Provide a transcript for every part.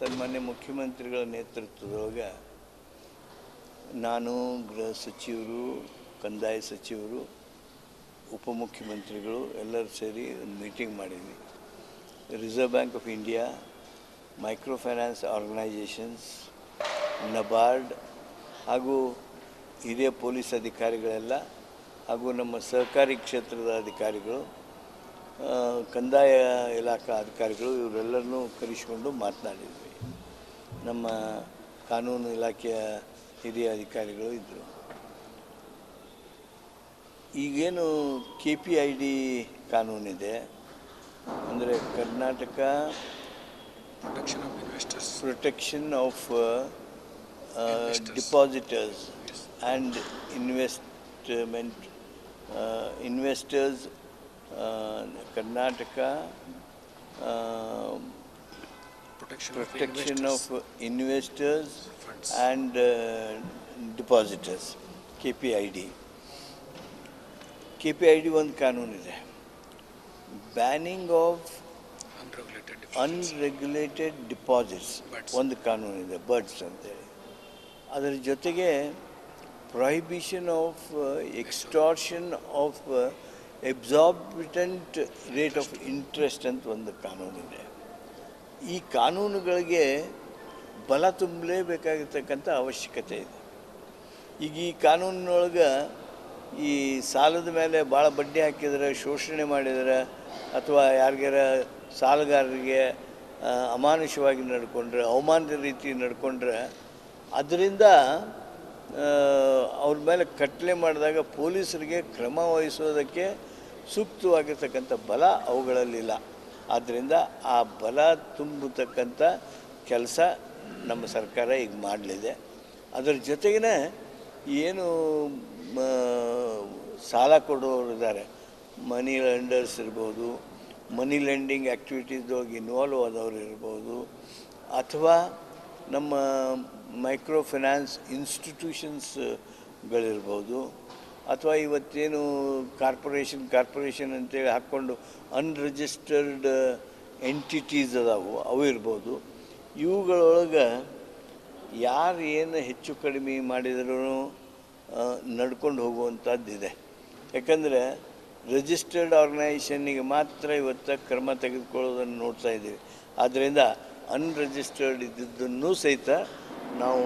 ಸನ್ಮಾನ್ಯ ಮುಖ್ಯಮಂತ್ರಿಗಳ ನೇತೃತ್ವದೊಳಗೆ ನಾನು ಗೃಹ ಸಚಿವರು, ಕಂದಾಯ ಸಚಿವರು, ಉಪಮುಖ್ಯಮಂತ್ರಿಗಳು ಎಲ್ಲರೂ ಸೇರಿ ಒಂದು ಮೀಟಿಂಗ್ ಮಾಡಿದ್ವಿ. Reserve Bank of India micro finance organisations NABARD ಹಾಗೂ ಹಿರಿಯ ಪೊಲೀಸ್ ಅಧಿಕಾರಿಗಳೆಲ್ಲ ಹಾಗೂ ನಮ್ಮ ಸಹಕಾರಿ ಕ್ಷೇತ್ರದ ಅಧಿಕಾರಿಗಳು ಕಂದಾಯ ಇಲಾಖಾ ಅಧಿಕಾರಿಗಳು ಇವರೆಲ್ಲರನ್ನೂ ಕರೆಸಿಕೊಂಡು ಮಾತನಾಡಿದ್ವಿ. ನಮ್ಮ ಕಾನೂನು ಇಲಾಖೆಯ ಹಿರಿಯ ಅಧಿಕಾರಿಗಳು ಇದ್ದರು ಈಗೇನು ಕೆ ಪಿ ಐ ಡಿ ಕಾನೂನಿದೆ ಅಂದರೆ Karnataka protection of investors protection of depositors and investment investors Yes. And investment uh, investors. protection of investors Funds. and uh, depositors. KPID KPID ಒಂದು ಕಾನೂನಿದೆ ಬ್ಯಾನಿಂಗ್ ಆಫ್ ಅನ್ರೆಗ್ಯುಲೇಟೆಡ್ ಡಿಪಾಸಿಟ್ಸ್ ಒಂದು ಒಂದು ಇದೆ. BUDS ಅಂತೇಳಿ. ಅದರ ಜೊತೆಗೆ prohibition of extortion of exorbitant rate of interest ಅಂತ ಒಂದು ಕಾನೂನಿದೆ ಈ ಕಾನೂನುಗಳಿಗೆ ಬಲ ತುಂಬಲೇಬೇಕಾಗಿರ್ತಕ್ಕಂಥ ಅವಶ್ಯಕತೆ ಇದೆ. ಈಗ ಈ ಕಾನೂನಿನೊಳಗೆ ಈ ಸಾಲದ ಮೇಲೆ ಭಾಳ ಬಡ್ಡಿ ಹಾಕಿದ್ರೆ, ಶೋಷಣೆ ಮಾಡಿದರೆ, ಅಥವಾ ಯಾರಿಗಾರ ಸಾಲಗಾರರಿಗೆ ಅಮಾನುಷವಾಗಿ ನಡ್ಕೊಂಡ್ರೆ, ಅವಮಾನದ ರೀತಿ ನಡ್ಕೊಂಡ್ರೆ, ಅದರಿಂದ ಅವ್ರ ಮೇಲೆ ಕಟ್ಲೆ ಮಾಡಿದಾಗ ಪೊಲೀಸರಿಗೆ ಕ್ರಮ ವಹಿಸೋದಕ್ಕೆ ಸೂಕ್ತವಾಗಿರ್ತಕ್ಕಂಥ ಬಲ ಅವುಗಳಲ್ಲಿಲ್ಲ. ಆದ್ದರಿಂದ ಆ ಬಲ ತುಂಬತಕ್ಕಂಥ ಕೆಲಸ ನಮ್ಮ ಸರ್ಕಾರ ಈಗ ಮಾಡಲಿದೆ. ಅದರ ಜೊತೆಗೇ ಏನು ಸಾಲ ಕೊಡೋರು ಇದ್ದಾರೆ. ಮನಿ ಲೆಂಡರ್ಸ್ ಇರ್ಬೋದು, ಮನಿ ಲೆಂಡಿಂಗ್ ಹೋಗಿ ಇನ್ವಾಲ್ವ್ ಆದವರು ಇರ್ಬೋದು, ಅಥವಾ ನಮ್ಮ ಮೈಕ್ರೋ ಫೈನಾನ್ಸ್ ಇನ್ಸ್ಟಿಟ್ಯೂಷನ್ಸ್ಗಳಿರ್ಬೋದು ಅಥವಾ ಇವತ್ತೇನು ಕಾರ್ಪೊರೇಷನ್ ಕಾರ್ಪೊರೇಷನ್ ಅಂತೇಳಿ ಹಾಕ್ಕೊಂಡು ಅನ್ರಿಜಿಸ್ಟರ್ಡ್ ಎಂಟಿಟೀಸ್ ಅದಾವು, ಅವು ಇರ್ಬೋದು. ಇವುಗಳೊಳಗೆ ಯಾರು ಏನು ಹೆಚ್ಚು ಕಡಿಮೆ ಮಾಡಿದರೂ ನಡ್ಕೊಂಡು ಹೋಗುವಂಥದ್ದಿದೆ ಯಾಕಂದರೆ ರಿಜಿಸ್ಟರ್ಡ್ ಆರ್ಗನೈಸೇಷನ್ನಿಗೆ ಮಾತ್ರ ಇವತ್ತು ಕ್ರಮ ತೆಗೆದುಕೊಳ್ಳೋದನ್ನು ನೋಡ್ತಾ ಇದ್ದೀವಿ. ಆದ್ದರಿಂದ ಅನ್ರಿಜಿಸ್ಟರ್ಡ್ ಇದ್ದಿದ್ದನ್ನು ಸಹಿತ ನಾವು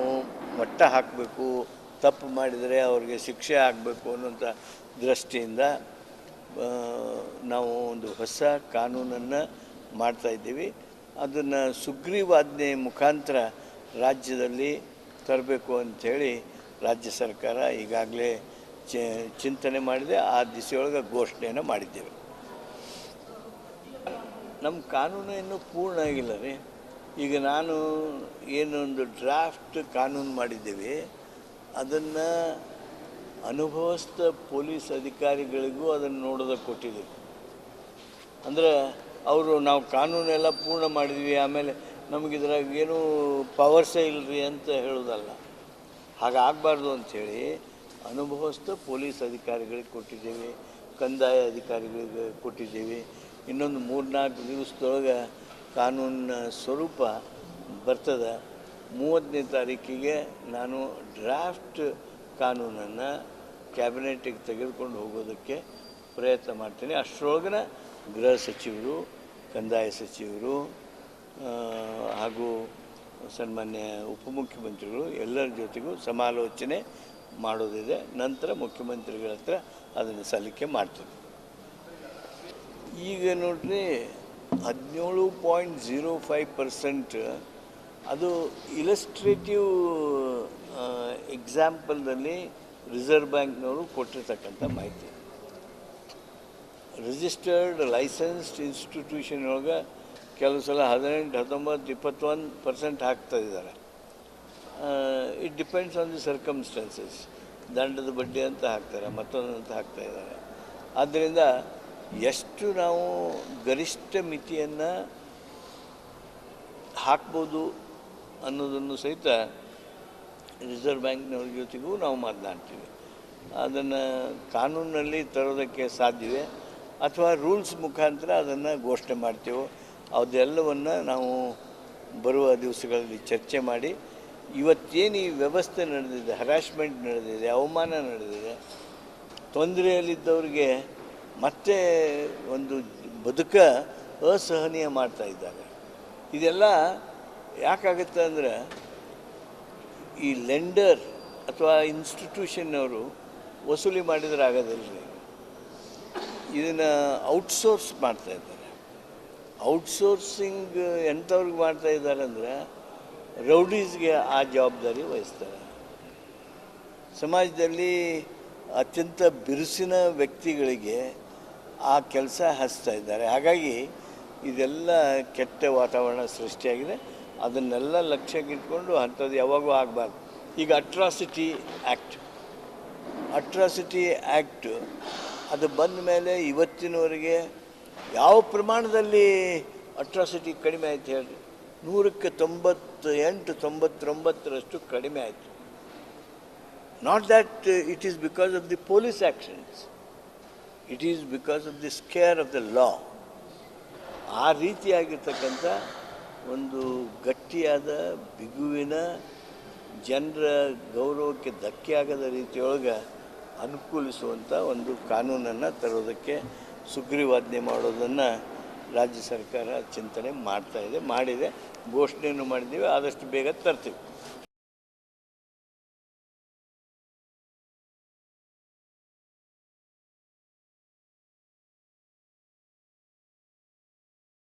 ಮಟ್ಟ ಹಾಕಬೇಕು ತಪ್ಪು ಮಾಡಿದರೆ ಅವ್ರಿಗೆ ಶಿಕ್ಷೆ ಆಗಬೇಕು ಅನ್ನೋಂಥ ದೃಷ್ಟಿಯಿಂದ ನಾವು ಒಂದು ಹೊಸ ಕಾನೂನನ್ನು ಮಾಡ್ತಾಯಿದ್ದೀವಿ ಅದನ್ನು ಸುಗ್ರೀವಾಜ್ಞೆ ಮುಖಾಂತರ ರಾಜ್ಯದಲ್ಲಿ ತರಬೇಕು ಅಂಥೇಳಿ ರಾಜ್ಯ ಸರ್ಕಾರ ಈಗಾಗಲೇ ಚಿಂತನೆ ಮಾಡಿದೆ. ಆ ದಿಸೆಯೊಳಗೆ ಘೋಷಣೆಯನ್ನು ಮಾಡಿದ್ದೇವೆ. ನಮ್ಮ ಕಾನೂನು ಇನ್ನೂ ಪೂರ್ಣ ಆಗಿಲ್ಲ ರೀ. ಈಗ ನಾನು ಏನೊಂದು ಡ್ರಾಫ್ಟ್ ಕಾನೂನು ಮಾಡಿದ್ದೇವೆ. ಅದನ್ನು ಅನುಭವಸ್ಥ ಪೊಲೀಸ್ ಅಧಿಕಾರಿಗಳಿಗೂ ಅದನ್ನು ನೋಡೋದಕ್ಕೆ ಕೊಟ್ಟಿದ್ದೀವಿ. ಅಂದರೆ ಅವರು ನಾವು ಕಾನೂನೆಲ್ಲ ಪೂರ್ಣ ಮಾಡಿದ್ವಿ, ಆಮೇಲೆ ನಮಗೆ ಇದ್ರಾಗ ಏನೂ ಪವರ್ಸೇ ಇಲ್ಲರಿ ಅಂತ ಹೇಳೋದಲ್ಲ. ಹಾಗಾಗಬಾರ್ದು ಅಂಥೇಳಿ ಅನುಭವಸ್ಥ ಪೊಲೀಸ್ ಅಧಿಕಾರಿಗಳಿಗೆ ಕೊಟ್ಟಿದ್ದೀವಿ, ಕಂದಾಯ ಅಧಿಕಾರಿಗಳಿಗೆ ಕೊಟ್ಟಿದ್ದೀವಿ. ಇನ್ನೊಂದು ಮೂರ್ನಾಲ್ಕು ದಿವಸದೊಳಗೆ ಕಾನೂನಿನ ಸ್ವರೂಪ ಬರ್ತದೆ. ಮೂವತ್ತನೇ ತಾರೀಕಿಗೆ ನಾನು ಡ್ರಾಫ್ಟ್ ಕಾನೂನನ್ನು ಕ್ಯಾಬಿನೆಟಿಗೆ ತೆಗೆದುಕೊಂಡು ಹೋಗೋದಕ್ಕೆ ಪ್ರಯತ್ನ ಮಾಡ್ತೀನಿ. ಅಷ್ಟರೊಳಗನ ಗೃಹ ಸಚಿವರು, ಕಂದಾಯ ಸಚಿವರು ಹಾಗೂ ಸನ್ಮಾನ್ಯ ಉಪಮುಖ್ಯಮಂತ್ರಿಗಳು ಎಲ್ಲರ ಜೊತೆಗೂ ಸಮಾಲೋಚನೆ ಮಾಡೋದಿದೆ. ನಂತರ ಮುಖ್ಯಮಂತ್ರಿಗಳ ಹತ್ರ ಅದನ್ನು ಸಲ್ಲಿಕೆ ಮಾಡ್ತೀನಿ. ಈಗ ನೋಡ್ರಿ, ಹದಿನೇಳು ಪಾಯಿಂಟ್ ಜೀರೋ ಫೈವ್ ಪರ್ಸೆಂಟ್ ಅದು ಇಲಸ್ಟ್ರೇಟಿವ್ ಎಕ್ಸಾಂಪಲ್ನಲ್ಲಿ ರಿಸರ್ವ್ ಬ್ಯಾಂಕ್ನವರು ಕೊಟ್ಟಿರ್ತಕ್ಕಂಥ ಮಾಹಿತಿ. ರಿಜಿಸ್ಟರ್ಡ್ ಲೈಸೆನ್ಸ್ಡ್ ಇನ್ಸ್ಟಿಟ್ಯೂಷನ್ ಒಳಗೆ ಕೆಲವು ಸಲ ಹದಿನೆಂಟು, ಹತ್ತೊಂಬತ್ತು, ಇಪ್ಪತ್ತೊಂದು ಪರ್ಸೆಂಟ್ ಹಾಕ್ತಾ ಇದ್ದಾರೆ. It depends on the circumstances ದಂಡದ ಬಡ್ಡಿ ಅಂತ ಹಾಕ್ತಾರೆ, ಮತ್ತೊಂದು ಅಂತ ಹಾಕ್ತಾ ಇದ್ದಾರೆ. ಆದ್ದರಿಂದ ಎಷ್ಟು ನಾವು ಗರಿಷ್ಠ ಮಿತಿಯನ್ನು ಹಾಕ್ಬೋದು ಅನ್ನೋದನ್ನು ಸಹಿತ ರಿಸರ್ವ್ ಬ್ಯಾಂಕ್ನವ್ರ ಜೊತೆಗೂ ನಾವು ಮಾತನಾಡ್ತೀವಿ. ಅದನ್ನು ಕಾನೂನಲ್ಲಿ ತರೋದಕ್ಕೆ ಸಾಧ್ಯವೇ? ಅಥವಾ ರೂಲ್ಸ್ ಮುಖಾಂತರ ಅದನ್ನು ಘೋಷಣೆ ಮಾಡ್ತೀವೋ? ಅದೆಲ್ಲವನ್ನು ನಾವು ಬರುವ ದಿವಸಗಳಲ್ಲಿ ಚರ್ಚೆ ಮಾಡಿ, ಇವತ್ತೇನು ಈ ವ್ಯವಸ್ಥೆ ನಡೆದಿದೆ, ಹರಾಸ್ಮೆಂಟ್ ನಡೆದಿದೆ, ಅವಮಾನ ನಡೆದಿದೆ, ತೊಂದರೆಯಲ್ಲಿದ್ದವ್ರಿಗೆ ಮತ್ತೆ ಒಂದು ಬದುಕ ಅಸಹನೀಯ ಮಾಡ್ತಾ ಇದ್ದಾರೆ. ಇದೆಲ್ಲ ಯಾಕಾಗುತ್ತೆ ಅಂದರೆ ಈ ಲೆಂಡರ್ ಅಥವಾ ಇನ್ಸ್ಟಿಟ್ಯೂಷನ್ನವರು ವಸೂಲಿ ಮಾಡಿದ್ರೆ ಆಗೋದಿಲ್ಲ ಇದನ್ನು ಔಟ್ಸೋರ್ಸ್ ಮಾಡ್ತಾ ಇದ್ದಾರೆ. ಔಟ್ಸೋರ್ಸಿಂಗ್ ಎಂಥವ್ರಿಗೆ ಮಾಡ್ತಾ ಇದ್ದಾರೆ ಅಂದರೆ ರೌಡೀಸ್ಗೆ ಆ ಜವಾಬ್ದಾರಿ ವಹಿಸ್ತಾರೆ. ಸಮಾಜದಲ್ಲಿ ಅತ್ಯಂತ ಬಿರುಸಿನ ವ್ಯಕ್ತಿಗಳಿಗೆ ಆ ಕೆಲಸ ಹಚ್ತಾ ಇದ್ದಾರೆ. ಹಾಗಾಗಿ ಇದೆಲ್ಲ ಕೆಟ್ಟ ವಾತಾವರಣ ಸೃಷ್ಟಿಯಾಗಿದೆ. ಅದನ್ನೆಲ್ಲ ಲಕ್ಷ್ಯಕ್ಕಿಟ್ಕೊಂಡು ಅಂಥದ್ದು ಯಾವಾಗೂ ಆಗಬಾರ್ದು. ಈಗ ಅಟ್ರಾಸಿಟಿ ಆ್ಯಕ್ಟ್ ಅಟ್ರಾಸಿಟಿ ಆ್ಯಕ್ಟ್ ಅದು ಬಂದ ಮೇಲೆ ಇವತ್ತಿನವರೆಗೆ ಯಾವ ಪ್ರಮಾಣದಲ್ಲಿ ಅಟ್ರಾಸಿಟಿ ಕಡಿಮೆ ಆಯ್ತು ಹೇಳಿ ನೂರಕ್ಕೆ ತೊಂಬತ್ತು ಎಂಟು ತೊಂಬತ್ತೊಂಬತ್ತರಷ್ಟು ಕಡಿಮೆ ಆಯಿತು. Not that it is because of the police actions it is because of the scare of the law ಆ ರೀತಿಯಾಗಿರ್ತಕ್ಕಂಥ ಒಂದು ಗಟ್ಟಿಯಾದ ಬಿಗುವಿನ ಜನರ ಗೌರವಕ್ಕೆ ಧಕ್ಕೆ ಆಗದ ರೀತಿಯೊಳಗೆ ಅನುಕೂಲಿಸುವಂಥ ಒಂದು ಕಾನೂನನ್ನು ತರೋದಕ್ಕೆ ಸುಗ್ರೀವಾಜ್ಞೆ ಮಾಡೋದನ್ನು ರಾಜ್ಯ ಸರ್ಕಾರ ಚಿಂತನೆ ಮಾಡ್ತಾ ಇದೆ, ಮಾಡಿದೆ. ಘೋಷಣೆಯನ್ನು ಮಾಡಿದ್ದೀವಿ, ಆದಷ್ಟು ಬೇಗ ತರ್ತೀವಿ.